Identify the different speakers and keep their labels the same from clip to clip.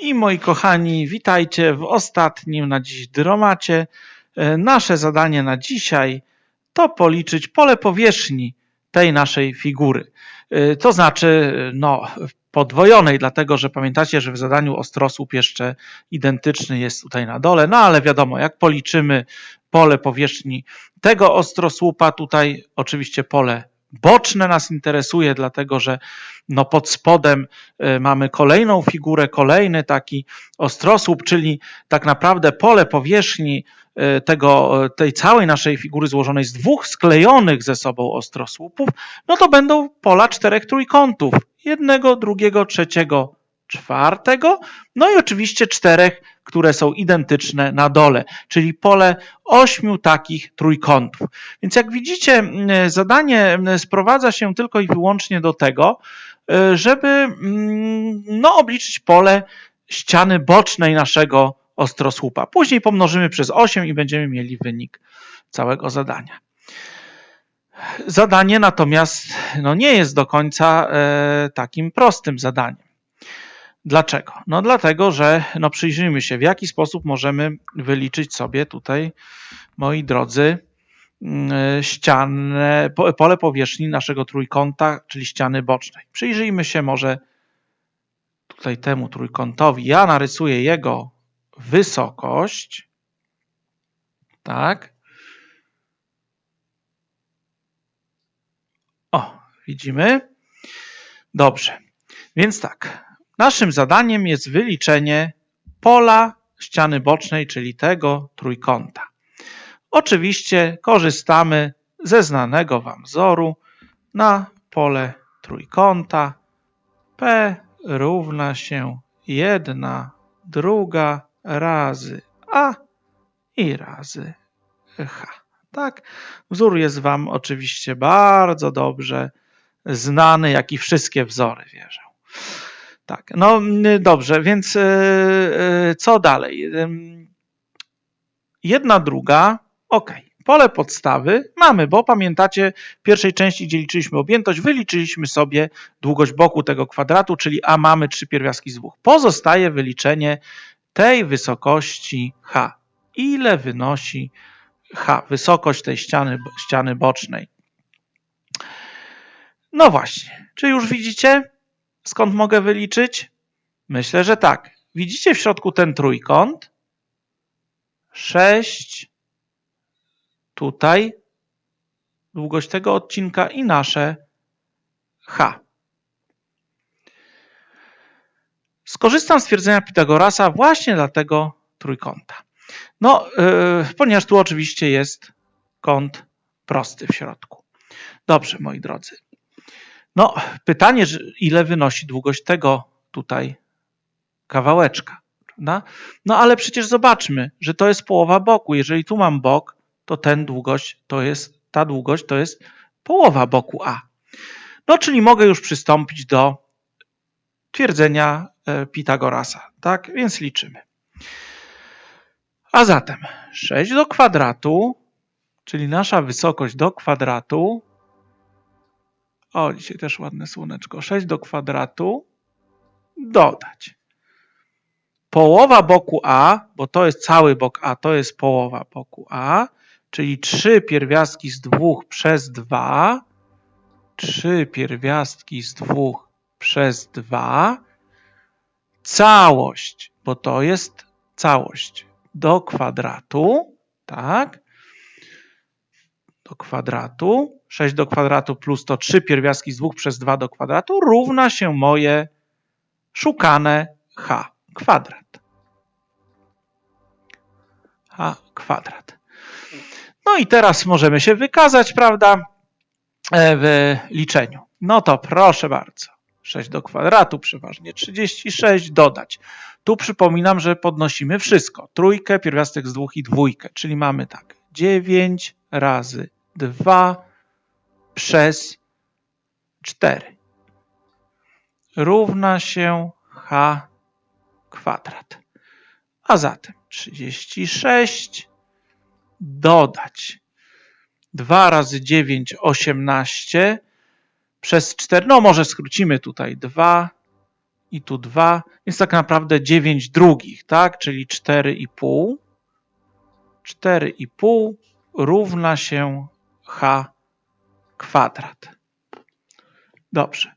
Speaker 1: I moi kochani, witajcie w ostatnim na dziś dromacie. E, Nasze zadanie na dzisiaj to policzyć pole powierzchni tej naszej figury. E, To znaczy, no, podwojonej, dlatego że pamiętacie, że w zadaniu ostrosłup jeszcze identyczny jest tutaj na dole. No ale wiadomo, jak policzymy pole powierzchni tego ostrosłupa, tutaj oczywiście pole boczne nas interesuje, dlatego że no pod spodem y, mamy kolejną figurę, kolejny taki ostrosłup, czyli tak naprawdę pole powierzchni y, tego, y, tej całej naszej figury złożonej z dwóch sklejonych ze sobą ostrosłupów, no to będą pola czterech trójkątów. Jednego, drugiego, trzeciego, czwartego, no i oczywiście czterech, które są identyczne na dole, czyli pole ośmiu takich trójkątów. Więc jak widzicie, zadanie sprowadza się tylko i wyłącznie do tego, y, żeby no, obliczyć pole ściany bocznej naszego ostrosłupa. Później pomnożymy przez 8 i będziemy mieli wynik całego zadania. Zadanie natomiast no, nie jest do końca e, takim prostym zadaniem. Dlaczego? No dlatego, że no przyjrzyjmy się, w jaki sposób możemy wyliczyć sobie tutaj, moi drodzy, mm, ścianę, po- pole powierzchni naszego trójkąta, czyli ściany bocznej. Przyjrzyjmy się może tutaj temu trójkątowi. Ja narysuję jego wysokość. Tak. O, widzimy. Dobrze. Więc tak, Naszym zadaniem jest wyliczenie pola ściany bocznej, czyli tego trójkąta. Oczywiście korzystamy ze znanego Wam wzoru na pole trójkąta. P równa się 1 druga razy A i razy H. Tak? Wzór jest Wam oczywiście bardzo dobrze znany, jak i wszystkie wzory, wierzę. Tak, no dobrze, więc y, y, co dalej? Jedna druga, ok. Pole podstawy mamy, bo pamiętacie, w pierwszej części, gdzie liczyliśmy objętość, wyliczyliśmy sobie długość boku tego kwadratu, czyli a mamy trzy pierwiastki z dwóch. Pozostaje wyliczenie tej wysokości h. Ile wynosi h, wysokość tej ściany, ściany bocznej? No właśnie, czy już widzicie? Skąd mogę wyliczyć? Myślę, że tak. Widzicie w środku ten trójkąt? 6 tutaj długość tego odcinka i nasze h. Skorzystam z twierdzenia Pitagorasa właśnie dla tego trójkąta. No, yy, ponieważ tu oczywiście jest kąt prosty w środku. Dobrze, moi drodzy. No, pytanie, ile wynosi długość tego tutaj kawałeczka, prawda? No, ale przecież zobaczmy, że to jest połowa boku. Jeżeli tu mam bok, to ten długość to jest, ta długość to jest połowa boku A. No, czyli mogę już przystąpić do twierdzenia e, Pitagorasa, tak? Więc liczymy. A zatem 6 do kwadratu, czyli nasza wysokość do kwadratu o, dzisiaj też ładne słoneczko. 6 do kwadratu. Dodać. Połowa boku A, bo to jest cały bok A, to jest połowa boku A, czyli 3 pierwiastki z 2 przez 2. 3 pierwiastki z 2 przez 2. Całość, bo to jest całość do kwadratu, tak? Do kwadratu 6 do kwadratu plus to 3 pierwiastki z 2 przez 2 do kwadratu równa się moje szukane h kwadrat. h kwadrat. No i teraz możemy się wykazać, prawda, e, w liczeniu. No to proszę bardzo. 6 do kwadratu, przeważnie 36, dodać. Tu przypominam, że podnosimy wszystko. Trójkę, pierwiastek z dwóch i dwójkę, czyli mamy tak. 9 razy 2 przez 4 równa się h kwadrat. A zatem 36 dodać 2 razy 9, 18 przez 4, no może skrócimy tutaj 2 i tu 2, więc tak naprawdę 9 drugich, tak? Czyli 4,5. 4,5 równa się h kwadrat. Dobrze.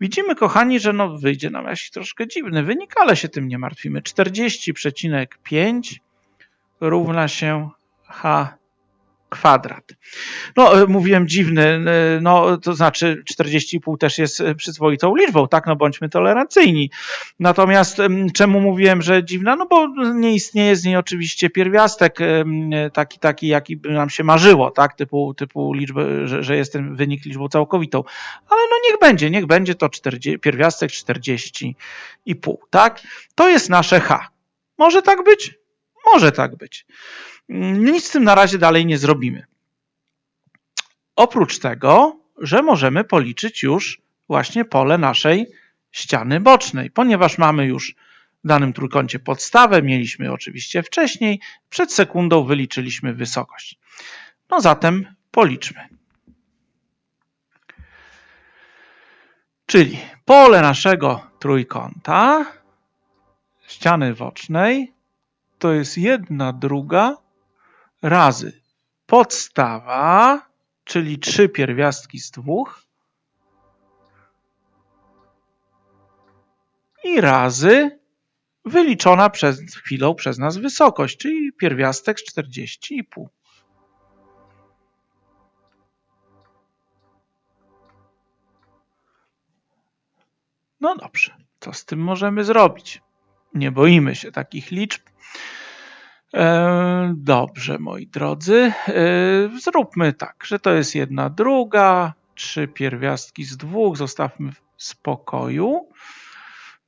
Speaker 1: Widzimy, kochani, że no wyjdzie nam jakiś troszkę dziwny wynik, ale się tym nie martwimy. 40,5 równa się h kwadrat. No, e, mówiłem dziwny, e, no to znaczy 40,5 też jest e, przyzwoitą liczbą, tak, no bądźmy tolerancyjni. Natomiast czemu mówiłem, że dziwna? No bo nie istnieje z niej oczywiście pierwiastek taki, taki jaki by nam się marzyło, tak, typu, typu liczby, że, że jest ten wynik liczbą całkowitą. Ale no niech będzie, niech będzie to 40, pierwiastek 40,5, tak? To jest nasze H. Może tak być? Może tak być. Nic z tym na razie dalej nie zrobimy. Oprócz tego, że możemy policzyć już właśnie pole naszej ściany bocznej, ponieważ mamy już w danym trójkącie podstawę, mieliśmy oczywiście wcześniej, przed sekundą wyliczyliśmy wysokość. No zatem policzmy. Czyli pole naszego trójkąta ściany bocznej to jest jedna druga razy podstawa, czyli trzy pierwiastki z dwóch i razy wyliczona przez chwilą przez nas wysokość, czyli pierwiastek z 40,5. No dobrze, co z tym możemy zrobić? Nie boimy się takich liczb. E, dobrze, moi drodzy. E, zróbmy tak, że to jest jedna druga, trzy pierwiastki z dwóch, zostawmy w spokoju.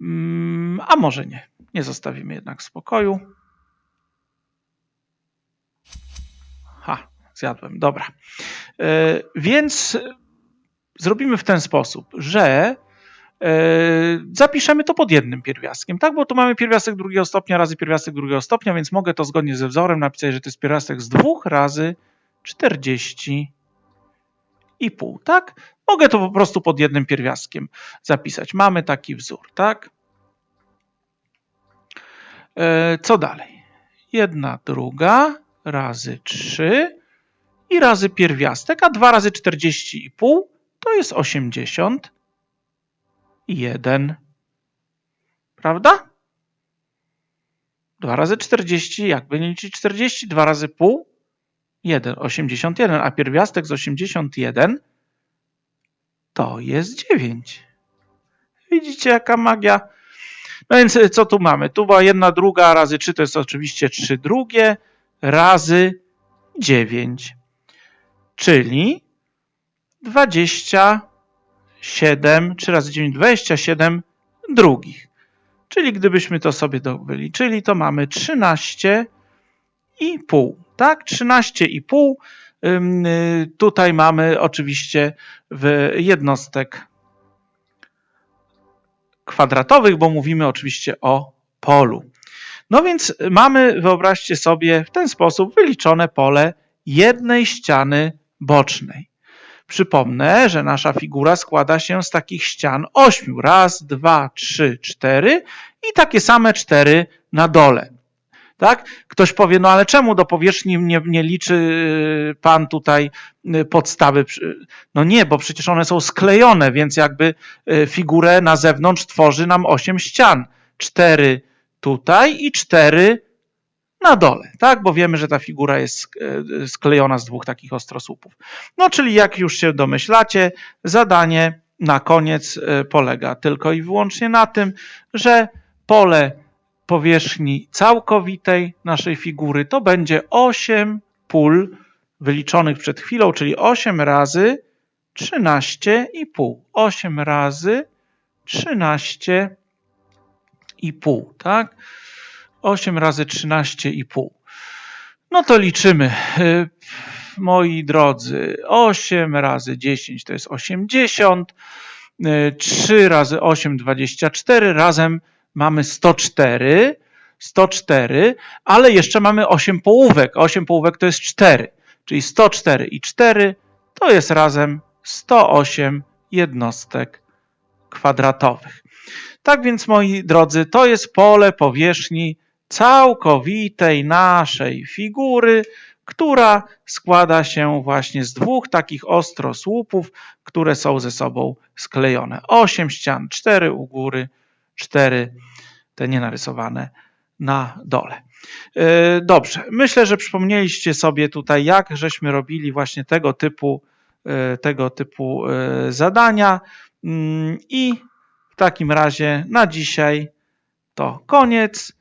Speaker 1: Mm, a może nie, nie zostawimy jednak w spokoju. Ha, zjadłem, dobra. E, więc zrobimy w ten sposób, że zapiszemy to pod jednym pierwiastkiem, tak? Bo tu mamy pierwiastek drugiego stopnia razy pierwiastek drugiego stopnia, więc mogę to zgodnie ze wzorem napisać, że to jest pierwiastek z dwóch razy 40 i pół, tak? Mogę to po prostu pod jednym pierwiastkiem zapisać. Mamy taki wzór, tak? E, co dalej? Jedna druga razy 3 i razy pierwiastek, a 2 razy 40,5 to jest 80 1. Prawda? 2 razy 40, jakby nie liczyć 40, 2 razy pół, 1, 81, a pierwiastek z 81 to jest 9. Widzicie, jaka magia? No więc co tu mamy? Tu była jedna druga razy 3 to jest oczywiście 3 drugie razy 9, czyli 20 7, 3 razy 9, 27 drugich. Czyli gdybyśmy to sobie wyliczyli, to mamy 13,5. Tak, 13,5. Y, tutaj mamy oczywiście w jednostek kwadratowych, bo mówimy oczywiście o polu. No więc mamy, wyobraźcie sobie, w ten sposób wyliczone pole jednej ściany bocznej. Przypomnę, że nasza figura składa się z takich ścian ośmiu. Raz, dwa, trzy, cztery i takie same cztery na dole. Tak? Ktoś powie, no ale czemu do powierzchni nie, nie liczy y, pan tutaj y, podstawy? No nie, bo przecież one są sklejone, więc jakby y, figurę na zewnątrz tworzy nam osiem ścian. Cztery tutaj i cztery na dole, tak? Bo wiemy, że ta figura jest e, sklejona z dwóch takich ostrosłupów. No, czyli jak już się domyślacie, zadanie na koniec e, polega tylko i wyłącznie na tym, że pole powierzchni całkowitej naszej figury to będzie 8 pól wyliczonych przed chwilą, czyli 8 razy 13,5. 8 razy 13,5, tak? 8 razy 13,5. No to liczymy. Y, moi drodzy, 8 razy 10 to jest 80. 3 y, razy 8, 24. Razem mamy 104. 104, ale jeszcze mamy 8 połówek. 8 połówek to jest 4, czyli 104 i 4 to jest razem 108 jednostek kwadratowych. Tak więc, moi drodzy, to jest pole powierzchni całkowitej naszej figury, która składa się właśnie z dwóch takich ostrosłupów, które są ze sobą sklejone. Osiem ścian, cztery u góry, cztery te nienarysowane na dole. E, Dobrze, myślę, że przypomnieliście sobie tutaj, jak żeśmy robili właśnie tego typu, e, tego typu e, zadania. Mm, I w takim razie na dzisiaj to koniec.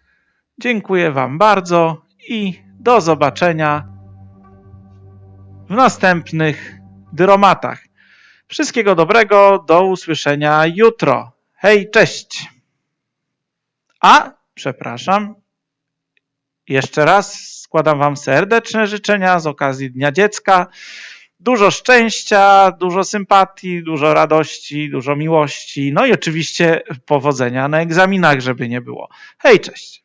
Speaker 1: Dziękuję Wam bardzo i do zobaczenia w następnych dyromatach. Wszystkiego dobrego, do usłyszenia jutro. Hej, cześć! A, przepraszam, jeszcze raz składam Wam serdeczne życzenia z okazji Dnia Dziecka. Dużo szczęścia, dużo sympatii, dużo radości, dużo miłości, no i oczywiście powodzenia na egzaminach, żeby nie było. Hej, cześć!